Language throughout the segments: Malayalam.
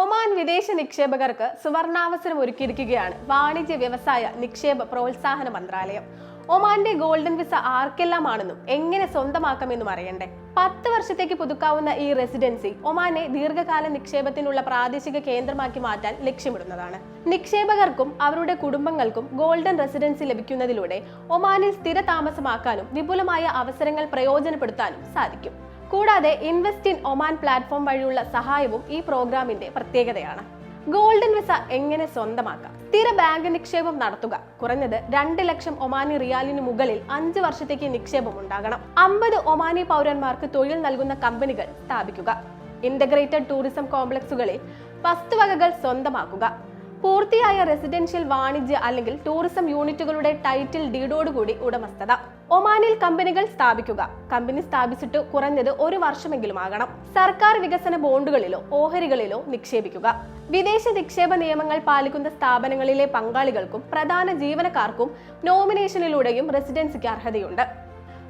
ഒമാൻ വിദേശ നിക്ഷേപകർക്ക് സുവർണാവസരം ഒരുക്കിയിരിക്കുകയാണ്. വാണിജ്യ വ്യവസായ നിക്ഷേപ പ്രോത്സാഹന മന്ത്രാലയം. ഒമാന്റെ ഗോൾഡൻ വിസ ആർക്കെല്ലാമാണെന്നും എങ്ങനെ സ്വന്തമാക്കാമെന്നും അറിയണ്ടേ? പത്ത് വർഷത്തേക്ക് പുതുക്കാവുന്ന ഈ റെസിഡൻസി ഒമാനെ ദീർഘകാല നിക്ഷേപത്തിനുള്ള പ്രാദേശിക കേന്ദ്രമാക്കി മാറ്റാൻ ലക്ഷ്യമിടുന്നതാണ്. നിക്ഷേപകർക്കും അവരുടെ കുടുംബങ്ങൾക്കും ഗോൾഡൻ റെസിഡൻസി ലഭിക്കുന്നതിലൂടെ ഒമാനിൽ സ്ഥിര താമസമാക്കാനും വിപുലമായ അവസരങ്ങൾ പ്രയോജനപ്പെടുത്താനും സാധിക്കും. കൂടാതെ ഇൻവെസ്റ്റ് ഇൻ ഒമാൻ പ്ലാറ്റ്ഫോം വഴിയുള്ള സഹായവും ഈ പ്രോഗ്രാമിന്റെ പ്രത്യേകതയാണ്. ഗോൾഡൻ വിസ എങ്ങനെ സ്വന്തമാക്കാം? സ്ഥിര ബാങ്ക് നിക്ഷേപം നടത്തുക. കുറഞ്ഞത് രണ്ട് ലക്ഷം ഒമാനി റിയാലിന് മുകളിൽ അഞ്ച് വർഷത്തേക്ക് നിക്ഷേപം ഉണ്ടാകണം. അമ്പത് ഒമാനി പൗരന്മാർക്ക് തൊഴിൽ നൽകുന്ന കമ്പനികൾ സ്ഥാപിക്കുക. ഇന്റഗ്രേറ്റഡ് ടൂറിസം കോംപ്ലക്സുകളിൽ വസ്തുവകകൾ സ്വന്തമാക്കുക. പൂർത്തിയായ റെസിഡൻഷ്യൽ വാണിജ്യ അല്ലെങ്കിൽ ടൂറിസം യൂണിറ്റുകളുടെ ടൈറ്റിൽ ഡീഡോടുകൂടി ഉടമസ്ഥത. ഒമാനിൽ കമ്പനികൾ സ്ഥാപിക്കുക. കമ്പനി സ്ഥാപിച്ചിട്ട് കുറഞ്ഞത് ഒരു വർഷമെങ്കിലും ആകണം സർക്കാർ വികസന ബോണ്ടുകളിലോ ഓഹരികളിലോ നിക്ഷേപിക്കുക. വിദേശ നിക്ഷേപ നിയമങ്ങൾ പാലിക്കുന്ന സ്ഥാപനങ്ങളിലെ പങ്കാളികൾക്കും പ്രധാന ജീവനക്കാർക്കും നോമിനേഷനിലൂടെയും റെസിഡൻസിക്ക് അർഹതയുണ്ട്.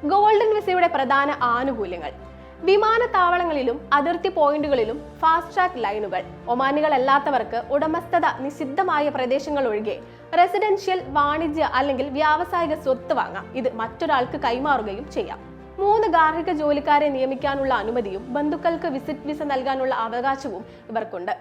ഗോൾഡൻ വിസയുടെ പ്രധാന ആനുകൂല്യങ്ങൾ. വിമാനത്താവളങ്ങളിലും അതിർത്തി പോയിന്റുകളിലും ഫാസ്റ്റ് ട്രാക്ക് ലൈനുകൾ ഒമാനികളല്ലാത്തവർക്ക് ഉടമസ്ഥത നിഷിദ്ധമായ പ്രദേശങ്ങൾ ഒഴികെ റെസിഡൻഷ്യൽ വാണിജ്യ അല്ലെങ്കിൽ വ്യാവസായിക സ്വത്ത് വാങ്ങാം. ഇത് മറ്റൊരാൾക്ക് കൈമാറുകയും ചെയ്യാം. മൂന്ന് ഗാർഹിക ജോലിക്കാരെ നിയമിക്കാനുള്ള അനുമതിയും ബന്ധുക്കൾക്ക് വിസിറ്റ് വിസ നൽകാനുള്ള അവകാശവും ഇവർക്കുണ്ട്.